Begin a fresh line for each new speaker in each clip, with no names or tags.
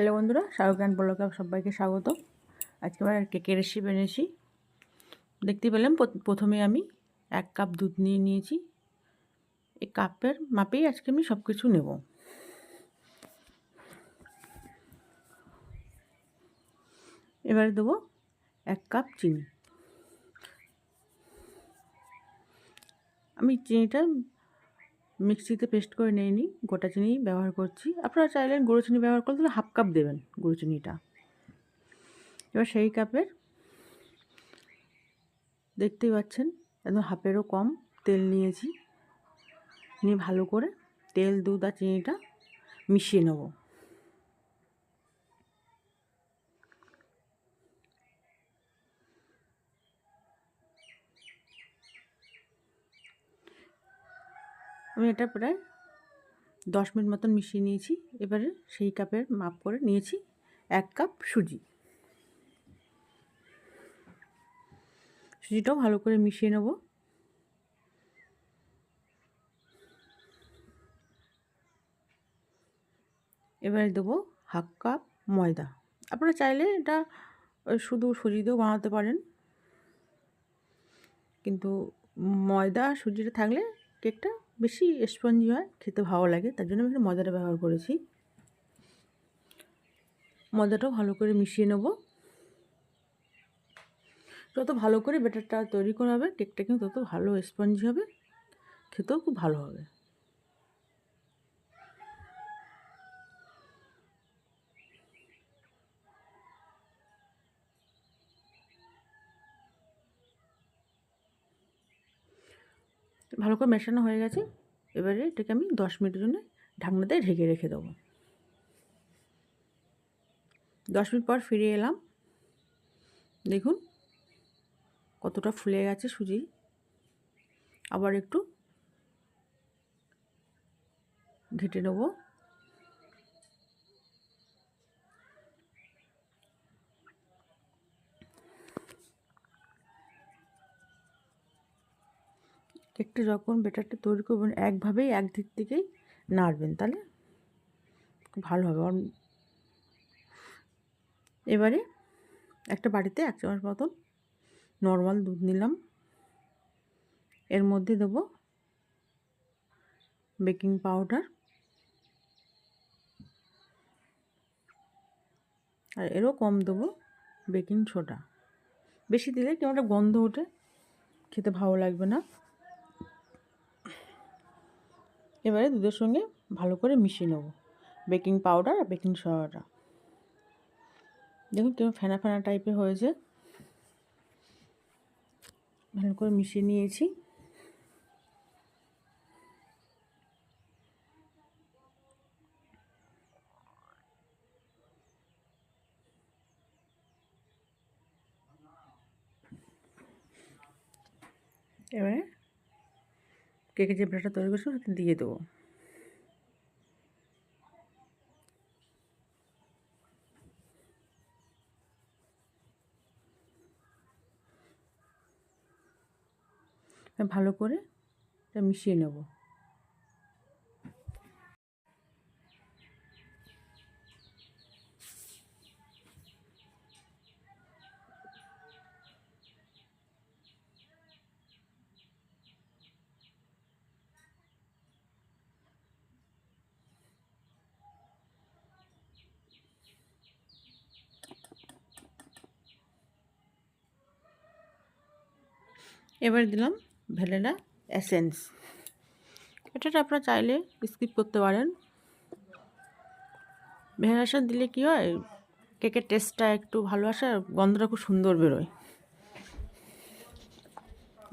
Hello বন্ধুরা, শাহরুখ খান ব্লগে সবাইকে স্বাগত। আজকে আমার কেকের রেসিপি এনেছি দেখতে পেলাম প্রথমে আমি এক কাপ দুধ নিয়ে নিয়েছি। এই কাপের মাপেই আজকে আমি সব কিছু নেব। এবারে দেবো এক কাপ চিনি। আমি চিনিটা মিক্সিতে পেস্ট করে নিয়ে নিই, গোটা চিনি ব্যবহার করছি। আপনারা চাইলেন গুঁড়ো চিনি ব্যবহার করলে তাহলে হাফ কাপ দেবেন গুঁড়ো চিনিটা। এবার সেই কাপের দেখতেই পাচ্ছেন, একদম হাফেরও কম তেল নিয়েছি। নিয়ে ভালো করে তেল, দুধ আর চিনিটা মিশিয়ে নেব। আমি এটা প্রায় দশ মিনিট মতন মিশিয়ে নিয়েছি। এবারে সেই কাপের মাপ করে নিয়েছি এক কাপ সুজি। সুজিটাও ভালো করে মিশিয়ে নেব। এবারে দেবো হাফ কাপ ময়দা। আপনারা চাইলে এটা শুধু সুজি দিয়েও বানাতে পারেন। কিন্তু ময়দা সুজিটা থাকলে কেকটা বেশি স্পঞ্জি হয়, খেতে ভালো লাগে, তার জন্য আমি এখানে ময়দাটা ব্যবহার করেছি। মজাটাও ভালো করে মিশিয়ে নেব। যত ভালো করে ব্যাটারটা তৈরি করা হবে কেকটা কিন্তু তত ভালো স্পঞ্জি হবে, খেতেও খুব ভালো হবে। ভালো করে মেশানো হয়ে গেছে। এবারে এটাকে আমি দশ মিনিটের জন্য ঢাকনাতে ঢেকে রেখে দেবো। দশ মিনিট পর ফিরে এলাম। দেখুন কতটা ফুলে গেছে সুজি। আবার একটু ঘেটে নেব। কেকটা যখন বেটারটা তৈরি করবেন, একভাবেই একদিক থেকেই নাড়বেন, তাহলে ভালো হবে। এবারে একটা বাড়িতে এক চামচ মতন নর্মাল দুধ নিলাম। এর মধ্যে দেব বেকিং পাউডার। আর এরও কম দেবো বেকিং সোডা। বেশি দিলে কেমন একটা গন্ধ ওঠে, খেতে ভালো লাগবে না। এবারে দুধের সঙ্গে ভালো করে মিশিয়ে নেব। বেকিং পাউডার আর বেকিং সোডাটা দেখুন কেমন ফেনা ফেনা টাইপের হয়েছে। ভালো করে মিশিয়ে নিয়েছি। এবারে কেকের যে ব্যাটারটা তৈরি করছ সেটা দিয়ে দেবো। ভালো করে এটা মিশিয়ে নেব। এবার দিলাম ভ্যানিলা এসেন্স। এটা আপনারা চাইলে স্কিপ করতে পারেন। এসেন্স দিলে কী হয়, কেকের টেস্টটা একটু ভালো আসে আর গন্ধটা খুব সুন্দর বেরোয়।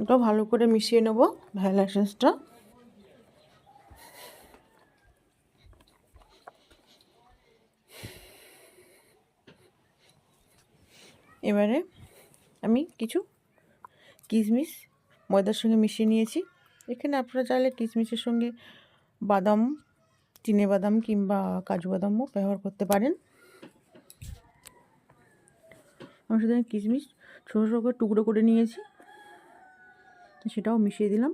ওটা ভালো করে মিশিয়ে নেব ভ্যানিলা এসেন্সটা। এবারে আমি কিছু কিশমিশ ময়দার সঙ্গে মিশিয়ে নিয়েছি। এখানে আপনারা চাইলে কিশমিশের সঙ্গে বাদাম, চিনে বাদাম কিংবা কাজু বাদামও ব্যবহার করতে পারেন। আমি শুধু কিশমিশ ছোটো ছোটো করে টুকরো করে নিয়েছি। সেটাও মিশিয়ে দিলাম।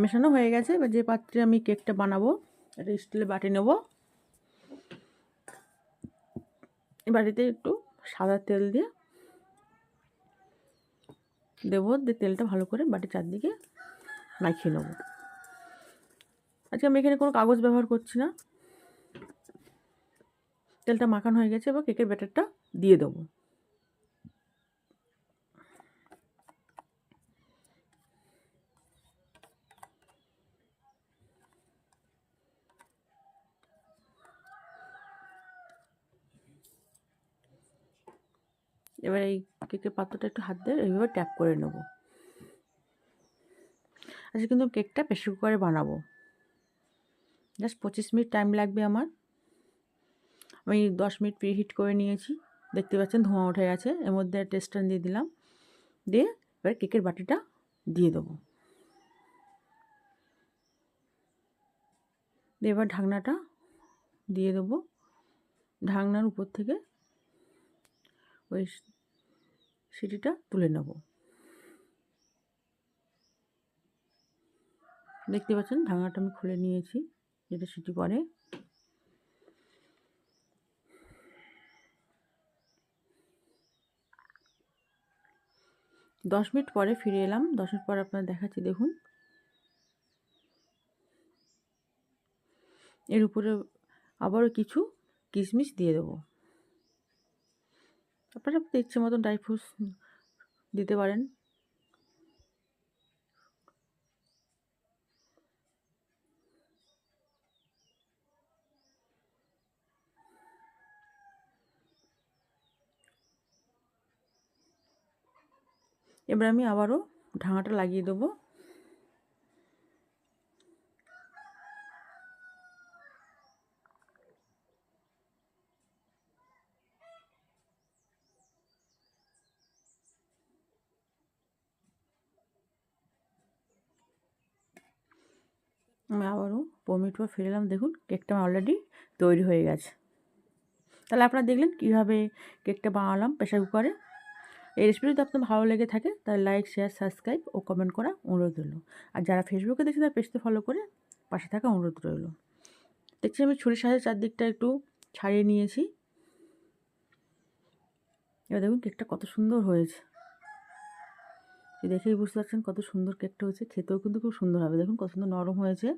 মেশানো হয়ে গেছে, এবার যে পাত্রে আমি কেকটা বানাবো একটা স্টিলে বাটি নেব। বাড়িতে একটু সাদা তেল দিয়ে দেবো, দিয়ে তেলটা ভালো করে বাটির চারদিকে মাখিয়ে নেব। আজকে আমি এখানে কোনো কাগজ ব্যবহার করছি না। তেলটা মাখানো হয়ে গেছে, এবার কেকের ব্যাটারটা দিয়ে দেবো। এবার এই কেকের পাত্রটা একটু হাত দিয়ে এইভাবে ট্যাপ করে নেব। আচ্ছা কিন্তু কেকটা প্রেশার কুকারে বানাবো। জাস্ট পঁচিশ মিনিট টাইম লাগবে আমার। আমি দশ মিনিট প্রিহিট করে নিয়েছি। দেখতে পাচ্ছেন ধোঁয়া উঠে গেছে। এর মধ্যে টেস্টার দিয়ে দিলাম। দিয়ে এবার কেকের বাটিটা দিয়ে দেবো। দিয়ে এবার ঢাকনাটা দিয়ে দেবো। ঢাকনার উপর থেকে ওই সিটিটা তুলে নেব। দেখতে পাচ্ছেন ঢাকনাটা আমি খুলে নিয়েছি, যেটা সিটি পরে। দশ মিনিট পরে ফিরে এলাম। দশ মিনিট পরে আপনারা দেখাচ্ছি, দেখুন। এর উপরে আবারও কিছু কিশমিশ দিয়ে দেবো। আপনারা আপনাদের ইচ্ছে মতন ড্রাই ফ্রুটস দিতে পারেন। এবার আমি আবারও ঢাকাটা লাগিয়ে দেবো। আমি আবারও পনেরো মিনিট দেখুন, কেকটা আমার অলরেডি তৈরি হয়ে গেছে। তাহলে আপনারা দেখলেন কীভাবে কেকটা বানালাম প্রেশার কুকারে। এই রেসিপি যদি আপনার ভালো লেগে থাকে, তাহলে লাইক শেয়ার সাবস্ক্রাইব ও কমেন্ট করা অনুরোধ রইল। আর যারা ফেসবুকে দেখছে তারা পেজটা ফলো করে পাশে থাকা অনুরোধ রইল। দেখছি আমি ছুরির সাথে চারদিকটা একটু ছাড়িয়ে নিয়েছি। এবার দেখুন, কেকটা কত সুন্দর হয়েছে। দেখেই বুঝতে পারছেন কত সুন্দর কেকটা হয়েছে। খেতেও কিন্তু খুব সুন্দর হবে। দেখুন কত সুন্দর নরম হয়েছে।